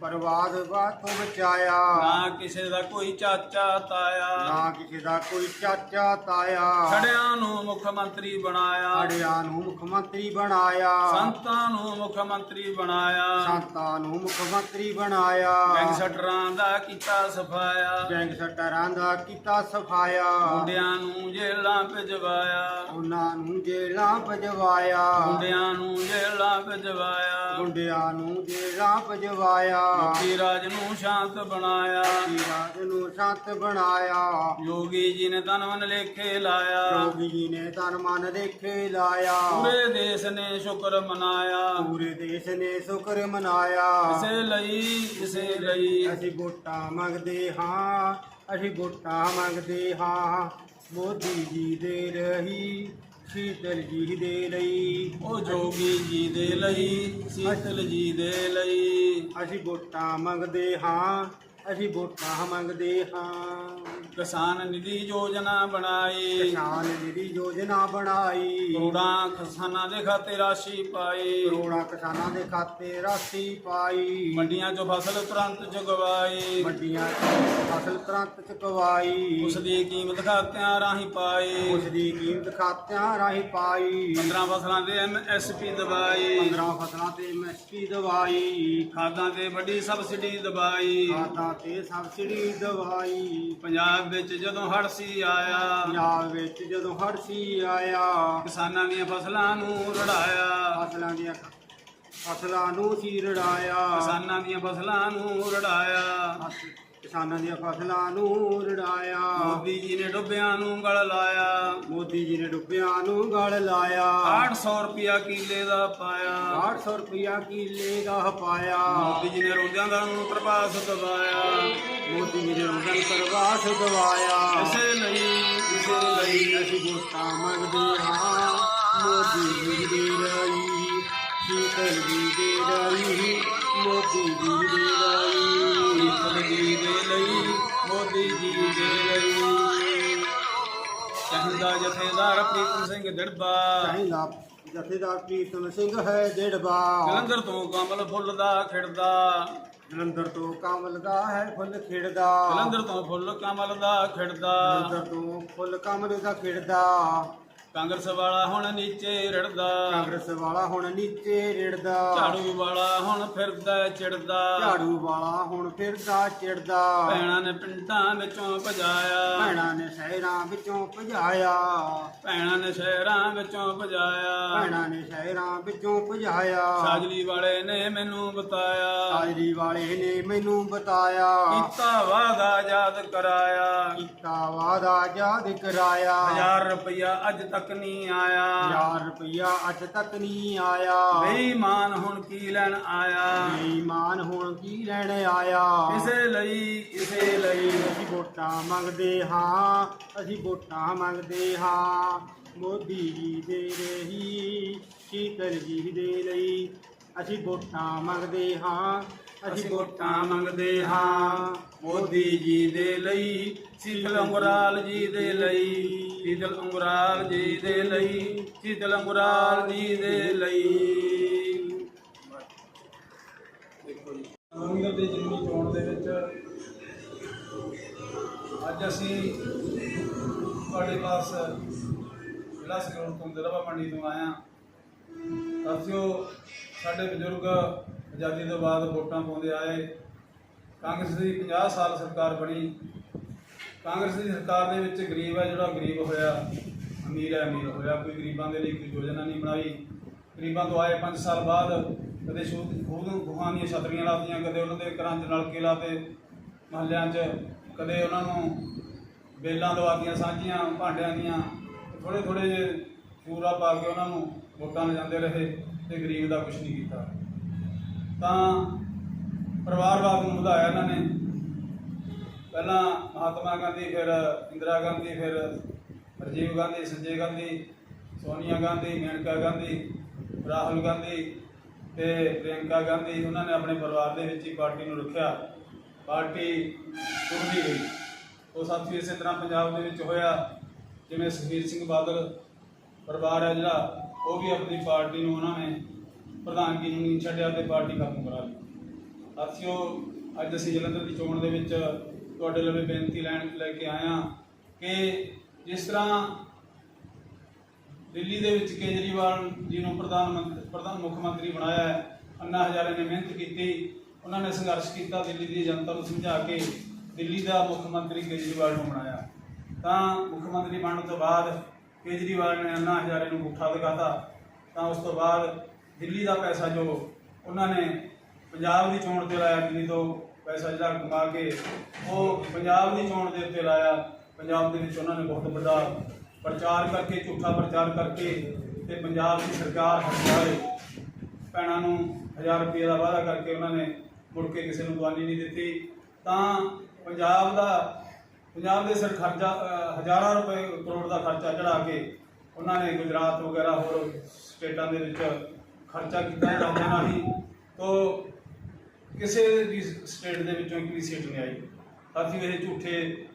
ਪਰਵਾਦ ਬਾਤੋਂ ਬਚਾਇਆ। ਨਾ ਕਿਸੇ ਦਾ ਕੋਈ ਚਾਚਾ ਤਾਇਆ। ਨਾ ਕਿਸੇ ਦਾ ਕੋਈ ਚਾਚਾ ਤਾਇਆ। ਖੜਿਆਂ ਨੂੰ ਮੁੱਖ ਮੰਤਰੀ ਬਣਾਇਆ। ਆੜਿਆਂ ਨੂੰ ਮੁੱਖ ਮੰਤਰੀ ਬਣਾਇਆ। ਸੰਤਾਂ ਨੂੰ ਮੁੱਖ ਮੰਤਰੀ ਬਣਾਇਆ। ਸੰਤਾਂ ਨੂੰ ਮੁੱਖ ਮੰਤਰੀ ਬਣਾਇਆ। ਗੈਂਗਸਟਰਾਂ ਦਾ ਕੀਤਾ ਸਫਾਇਆ। ਗੈਂਗਸਟਰਾਂ ਦਾ ਕੀਤਾ ਸਫਾਇਆ। ਮੁੰਡਿਆਂ ਨੂੰ ਜੇਲ੍ਹਾਂ ਭਿਜਵਾਇਆ। ਉਹਨਾਂ ਨੂੰ ਜੇਲਾਂ ਭਜਵਾਇਆ। ਮੁੰਡਿਆਂ ਨੂੰ ਜੇਲ੍ਹਾਂ ਭਿਜਵਾਇਆ। ਗੁੰਡਿਆਂ ਨੂੰ ਜੇਲਾਂ ਭਜਵਾਇਆ। ਮੁਖੀ ਰਾਜ ਨੂੰ ਸ਼ਾਂਤ ਬਣਾਇਆ। ਰਾਜ ਨੂੰ ਸੰਤ ਬਣਾਇਆ। ਯੋਗੀ ਜੀ ਨੇ ਤਨ ਮਨ ਲੇਖੇ ਲਾਇਆ। ਜੋਗੀ ਜੀ ਨੇ ਤਨ ਮਨ ਦੇਖੇ ਲਾਇਆ। ਪੂਰੇ ਦੇਸ਼ ਨੇ ਸ਼ੁਕਰ ਮਨਾਇਆ। ਪੂਰੇ ਦੇਸ਼ ਨੇ ਸ਼ੁਕਰ ਮਨਾਇਆ। ਕਿਸੇ ਲਈ ਕਿਸੇ ਲਈ। ਅਸੀਂ ਵੋਟਾਂ ਮੰਗਦੇ ਹਾਂ ਅਸੀਂ ਵੋਟਾਂ ਮੰਗਦੇ ਹਾਂ। ਮੋਦੀ ਜੀ ਦੇ ਰਹੀ ਸ਼ੀਤਲ ਜੀ ਦੇ ਲਈ। ਉਹ ਜੋਗੀ ਜੀ ਦੇ ਲਈ ਸੀਤਲ ਜੀ ਦੇ ਲਈ। ਅਸੀਂ ਵੋਟਾਂ ਮੰਗਦੇ ਹਾਂ। ਅਸੀਂ ਵੋਟਾਂ ਮੰਗਦੇ ਹਾਂ। ਕਿਸਾਨ ਨਿਧੀ ਯੋਜਨਾ ਬਣਾਈ। ਕਿਸਾਨ ਨਿਧੀ ਯੋਜਨਾ ਬਣਾਈ। ਕਰੋੜਾਂ ਕਿਸਾਨਾਂ ਦੇ ਖਾਤੇ ਰਾਸ਼ੀ ਪਾਈ। ਕਰੋੜਾਂ ਕਿਸਾਨਾਂ ਦੇ ਖਾਤੇ ਰਾਸ਼ੀ ਪਾਈ। ਮੰਡੀਆਂ 'ਚੋਂ ਫਸਲ ਤੁਰੰਤ ਚੁਗਵਾਈ। ਵੱਡੀਆਂ ਫਸਲ ਤੁਰੰਤ ਚੁਕਵਾਈ ਉਸ ਦੀ ਕੀਮਤ ਖਾਤਿਆਂ ਰਾਹੀਂ ਪਾਈ। ਉਸ ਦੀ ਕੀਮਤ ਖਾਤਿਆਂ ਰਾਹੀਂ ਪਾਈ। 15 ਫਸਲਾਂ ਦੇ ਐਮਐਸਪੀ ਦਵਾਈ 15 ਫਸਲਾਂ ਤੇ ਐਮਐਸਪੀ ਦਵਾਈ ਖਾਦਾਂ ਤੇ ਵੱਡੀ ਸਬਸਿਡੀ ਦਵਾਈ ਖਾਦਾਂ ਤੇ ਸਬਸਿਡੀ ਦਵਾਈ। ਪੰਜਾਬ ਵਿੱਚ ਜਦੋਂ ਹੜ੍ਹ ਸੀ ਆਇਆ। ਪੰਜਾਬ ਵਿੱਚ ਜਦੋਂ ਹੜ੍ਹ ਸੀ ਆਇਆ ਕਿਸਾਨਾਂ ਦੀਆਂ ਫਸਲਾਂ ਨੂੰ ਰੜਾਇਆ। ਫਸਲਾਂ ਦੀਆਂ ਫਸਲਾਂ ਨੂੰ ਸੀ ਰੜਾਇਆ। ਕਿਸਾਨਾਂ ਦੀਆਂ ਫਸਲਾਂ ਨੂੰ ਰੜਾਇਆ। ਕਿਸਾਨਾਂ ਦੀਆਂ ਫਸਲਾਂ ਨੂੰ ਰੜਾਇਆ ਮੋਦੀ ਜੀ ਨੇ ਡੁੱਬਿਆਂ ਨੂੰ ਗਲ ਲਾਇਆ। ਮੋਦੀ ਜੀ ਨੇ ਡੁੱਬਿਆਂ ਨੂੰ ਗਲ ਲਾਇਆ। 800 ਰੁਪਿਆ ਕਿੱਲੇ ਦਾ ਪਾਇਆ। 800 ਰੁਪਇਆ ਕਿੱਲੇ ਦਾ ਪਾਇਆ। ਮੋਦੀ ਜੀ ਨੇ ਰੋਜ਼ਾਂ ਦਾ ਨੂੰ ਪ੍ਰਭਾਸ ਦਵਾਇਆ। ਮੋਦੀ ਜੀ ਨੇ ਉਹਨਾਂ ਨੂੰ ਪ੍ਰਵਾਸ ਦਵਾਇਆ। ਇਸੇ ਲਈ ਇਸੇ ਲਈ। ਅਸੀਂ ਵੋਟਾਂ ਮੰਗਦੇ ਹਾਂ। ਮੋਦੀ ਜੀ ਦੀ ਰਾਈ ਸ਼ੀਤਲ ਜੀ ਦੀ ਰਾਈ ਮੋਦੀ ਜੀ ਦੀ ਰਾਈ ਜਥੇਦਾਰ ਪ੍ਰੀਤਮ ਸਿੰਘ ਦਿੜਬਾ ਚਾਹੀਦਾ ਜਥੇਦਾਰ ਪ੍ਰੀਤਮ ਸਿੰਘ ਹੈ ਡੇੜਬਾ। ਜਲੰਧਰ ਤੋਂ ਕਮਲ ਫੁੱਲ ਦਾ ਖਿੜਦਾ। ਜਲੰਧਰ ਤੋਂ ਕਮਲ ਦਾ ਹੈ ਫੁੱਲ ਖਿੜਦਾ। ਜਲੰਧਰ ਤੋਂ ਫੁੱਲ ਕਮਲ ਦਾ ਖਿੜਦਾ। ਜਲੰਧਰ ਤੋਂ ਫੁੱਲ ਕਮਲ ਦਾ ਖਿੜਦਾ। ਕਾਂਗਰਸ ਵਾਲਾ ਹੁਣ ਨੀਚੇ ਰੜਦਾ। ਕਾਂਗਰਸ ਵਾਲਾ ਹੁਣ ਨੀਚੇ ਰਿੜਦਾ। ਝਾੜੂ ਵਾਲਾ ਹੁਣ ਫਿਰਦਾ ਚਿੜਦਾ। ਝਾੜੂ ਵਾਲਾ ਹੁਣ ਫਿਰਦਾ ਚਿੜਦਾ। ਭੈਣਾਂ ਨੇ ਪਿੰਡਾਂ ਵਿੱਚੋਂ ਭਜਾਇਆ। ਭੈਣਾਂ ਨੇ ਸ਼ਹਿਰਾਂ ਵਿੱਚੋਂ ਭਜਾਇਆ। ਭੈਣਾਂ ਨੇ ਸ਼ਹਿਰਾਂ ਵਿੱਚੋਂ ਭਜਾਇਆ। ਭੈਣਾਂ ਨੇ ਸ਼ਹਿਰਾਂ ਵਿੱਚੋਂ ਭਜਾਇਆ। ਸਾਜਲੀ ਵਾਲੇ ਨੇ ਮੈਨੂੰ ਬਤਾਇਆ। ਹਾਜ਼ਰੀ ਵਾਲੇ ਨੇ ਮੈਨੂੰ ਬਤਾਇਆ। ਕੀਤਾ ਵਾਦਾ ਯਾਦ ਕਰਾਇਆ। ਵਾਦਾ ਯਾਦ ਕਰਾਇਆ ਹਜ਼ਾਰ ਰੁਪਇਆ ਅੱਜ ਤੱਕ ਨਹੀਂ ਆਇਆ। ਹਜ਼ਾਰ ਰੁਪਇਆ ਅੱਜ ਤੱਕ ਨਹੀਂ ਆਇਆ। ਬੇਈਮਾਨ ਹੁਣ ਕੀ ਲੈਣ ਆਇਆ? ਬੇਈਮਾਨ ਹੁਣ ਕੀ ਲੈਣ ਆਇਆ? ਇਸੇ ਲਈ ਇਸੇ ਲਈ। ਅਸੀਂ ਵੋਟਾਂ ਮੰਗਦੇ ਹਾਂ ਅਸੀਂ ਵੋਟਾਂ ਮੰਗਦੇ ਹਾਂ। ਮੋਦੀ ਜੀ ਦੇ ਰਹੀ ਸ਼ੀਤਲ ਜੀ ਦੇ ਲਈ ਅਸੀਂ ਵੋਟਾਂ ਮੰਗਦੇ ਹਾਂ। ਅਸੀਂ ਵੋਟਾਂ ਮੰਗਦੇ ਹਾਂ। ਮੋਦੀ ਜੀ ਦੇ ਲਈ, ਸੀਤਲ ਅੰਗਰਾਲ ਜੀ ਦੇ ਲਈ, ਸੀਤਲ ਅੰਗਰਾਲ ਜੀ ਦੇ ਲਈ, ਸੀਤਲ ਅੰਗਰਾਲ ਜੀ ਦੇ ਲਈ। ਦੇਖੋ ਜੀ ਨਵੰਬਰ ਦੇ ਜਿਮਨੀ ਚੋਣ ਦੇ ਵਿੱਚ ਅੱਜ ਅਸੀਂ ਤੁਹਾਡੇ ਪਾਸ ਜ਼ਿਲ੍ਹਾ ਸੰਗਰੂਰ ਤੋਂ ਦਰਵਾ ਮੰਡੀ ਤੋਂ ਆਇਆ ਸਾਥੀਓ ਸਾਡੇ ਬਜ਼ੁਰਗ ਆਜ਼ਾਦੀ ਤੋਂ ਬਾਅਦ ਵੋਟਾਂ ਪਾਉਂਦੇ ਆਏ। ਕਾਂਗਰਸ ਦੀ 50 ਸਾਲ ਸਰਕਾਰ ਬਣੀ। ਕਾਂਗਰਸ ਦੀ ਸਰਕਾਰ ਦੇ ਵਿੱਚ ਗਰੀਬ ਹੈ ਜਿਹੜਾ ਗਰੀਬ ਹੋਇਆ, ਅਮੀਰ ਹੈ, ਅਮੀਰ ਹੋਇਆ। ਕੋਈ ਗਰੀਬਾਂ ਦੇ ਲਈ ਕੋਈ ਯੋਜਨਾ ਨਹੀਂ ਬਣਾਈ। ਗਰੀਬਾਂ ਤੋਂ ਆਏ 5 ਸਾਲ ਬਾਅਦ ਕਦੇ ਸ਼ੂਦ ਖੂਦ ਗੁਹਾਂ ਦੀਆਂ ਛਤਰੀਆਂ ਲਾਤੀਆਂ, ਕਦੇ ਉਹਨਾਂ ਦੇ ਘਰਾਂ 'ਚ ਨਲਕੇ ਲਾਤੇ, ਮਹੱਲਿਆਂ 'ਚ। ਕਦੇ ਉਹਨਾਂ ਨੂੰ ਬੇਲਾਂ ਦਵਾਤੀਆਂ ਸਾਂਝੀਆਂ, ਭਾਂਡਿਆਂ ਦੀਆਂ। ਥੋੜੇ ਥੋੜੇ ਜਿਹੇ ਪੂਰਾ ਪਾ ਕੇ ਉਹਨਾਂ ਨੂੰ ਵੋਟਾਂ ਲੈ ਜਾਂਦੇ ਰਹੇ ਤੇ ਗਰੀਬ ਦਾ ਕੁਝ ਨਹੀਂ ਕੀਤਾ। ਤਾਂ ਪਰਿਵਾਰਵਾਦ ਨੂੰ ਵਧਾਇਆ ਇਹਨਾਂ ਨੇ। ਪਹਿਲਾਂ ਮਹਾਤਮਾ ਗਾਂਧੀ, ਫਿਰ ਇੰਦਰਾ ਗਾਂਧੀ, ਫਿਰ ਰਾਜੀਵ ਗਾਂਧੀ, ਸੰਜੇ ਗਾਂਧੀ, ਸੋਨੀਆ ਗਾਂਧੀ, ਮੇਨਕਾ ਗਾਂਧੀ, ਰਾਹੁਲ ਗਾਂਧੀ ਤੇ ਪ੍ਰਿਯੰਕਾ ਗਾਂਧੀ, ਉਹਨਾਂ ਨੇ ਆਪਣੇ ਪਰਿਵਾਰ ਦੇ ਵਿੱਚ ਹੀ ਪਾਰਟੀ ਨੂੰ ਰੱਖਿਆ। ਪਾਰਟੀ ਟੁੱਟਦੀ ਗਈ। ਉਹ ਸਾਥੀ ਇਸੇ ਤਰ੍ਹਾਂ ਪੰਜਾਬ ਦੇ ਵਿੱਚ ਹੋਇਆ, ਜਿਵੇਂ ਸੁਖਬੀਰ ਸਿੰਘ ਬਾਦਲ, ਪਰਿਵਾਰ ਹੈ ਜਿਹੜਾ, ਉਹ ਵੀ ਆਪਣੀ ਪਾਰਟੀ ਨੂੰ ਉਹਨਾਂ ਨੇ ਪ੍ਰਧਾਨਗੀ ਨੂੰ ਨਹੀਂ ਛੱਡਿਆ ਤੇ ਪਾਰਟੀ ਖਤਮ ਕਰਾ ਲਈ। ਸਾਥੀਓ ਅੱਜ ਅਸੀਂ ਜਲੰਧਰ ਦੀ ਚੋਣ ਦੇ ਵਿੱਚ ਤੁਹਾਡੇ ਲਵੇ ਬੇਨਤੀ ਲੈਣ ਲੈ ਕੇ ਆਏ ਹਾਂ ਕਿ ਜਿਸ ਤਰ੍ਹਾਂ ਦਿੱਲੀ ਦੇ ਵਿੱਚ ਕੇਜਰੀਵਾਲ ਜੀ ਨੂੰ ਪ੍ਰਧਾਨ ਮੰਤਰੀ ਪ੍ਰਧਾਨ ਮੁੱਖ ਮੰਤਰੀ ਬਣਾਇਆ ਹੈ, ਅੰਨਾ ਹਜ਼ਾਰੇ ਨੇ ਮਿਹਨਤ ਕੀਤੀ, ਉਹਨਾਂ ਨੇ ਸੰਘਰਸ਼ ਕੀਤਾ, ਦਿੱਲੀ ਦੀ ਜਨਤਾ ਨੂੰ ਸਮਝਾ ਕੇ ਦਿੱਲੀ ਦਾ ਮੁੱਖ ਮੰਤਰੀ ਕੇਜਰੀਵਾਲ ਨੂੰ ਬਣਾਇਆ। ਤਾਂ ਮੁੱਖ ਮੰਤਰੀ ਬਣਨ ਤੋਂ ਬਾਅਦ ਕੇਜਰੀਵਾਲ ਨੇ ਅੰਨਾ ਹਜ਼ਾਰੇ ਨੂੰ ਪੁੱਠਾ ਦਿਖਾਤਾ। ਤਾਂ ਉਸ ਤੋਂ ਬਾਅਦ ਦਿੱਲੀ ਦਾ ਪੈਸਾ ਜੋ ਉਹਨਾਂ ਨੇ ਪੰਜਾਬ ਦੀ ਚੋਣ ਤੇ ਲਾਇਆ, ਦਿੱਲੀ ਤੋਂ ਪੈਸਾ ਜਿਹੜਾ ਕਮਾ ਕੇ ਉਹ ਪੰਜਾਬ ਦੀ ਚੋਣ ਦੇ ਉੱਤੇ ਲਾਇਆ। ਪੰਜਾਬ ਦੇ ਵਿੱਚ ਉਹਨਾਂ ਨੇ ਬਹੁਤ ਵੱਡਾ ਪ੍ਰਚਾਰ ਕਰਕੇ, ਝੂਠਾ ਪ੍ਰਚਾਰ ਕਰਕੇ ਤੇ ਪੰਜਾਬ ਦੀ ਸਰਕਾਰ ਹਟਾਏ ਭੈਣਾਂ ਨੂੰ 1000 ਰੁਪਏ ਦਾ ਵਾਅਦਾ ਕਰਕੇ ਉਹਨਾਂ ਨੇ ਮੁੜ ਕੇ ਕਿਸੇ ਨੂੰ ਦਵਾਨੀ ਨਹੀਂ ਦਿੱਤੀ। ਤਾਂ ਪੰਜਾਬ ਦਾ, ਪੰਜਾਬ ਦੇ ਸਿਰ ਖਰਚਾ ਹਜ਼ਾਰਾਂ ਰੁਪਏ ਕਰੋੜ ਦਾ ਖਰਚਾ ਚੜਾ ਕੇ ਉਹਨਾਂ ਨੇ ਗੁਜਰਾਤ ਵਗੈਰਾ ਹੋਰ ਸਟੇਟਾਂ ਦੇ ਵਿੱਚ ਖਰਚਾ ਕੀਤਾ ਜਾਂਦਾ ਨਹੀਂ ਤੋਂ ਕਿਸੇ ਵੀ ਸਟੇਟ ਦੇ ਵਿੱਚੋਂ ਇੱਕ ਵੀ ਸੀਟ ਨਹੀਂ ਆਈ। ਸਾਥੀ ਇਹ ਝੂਠੇ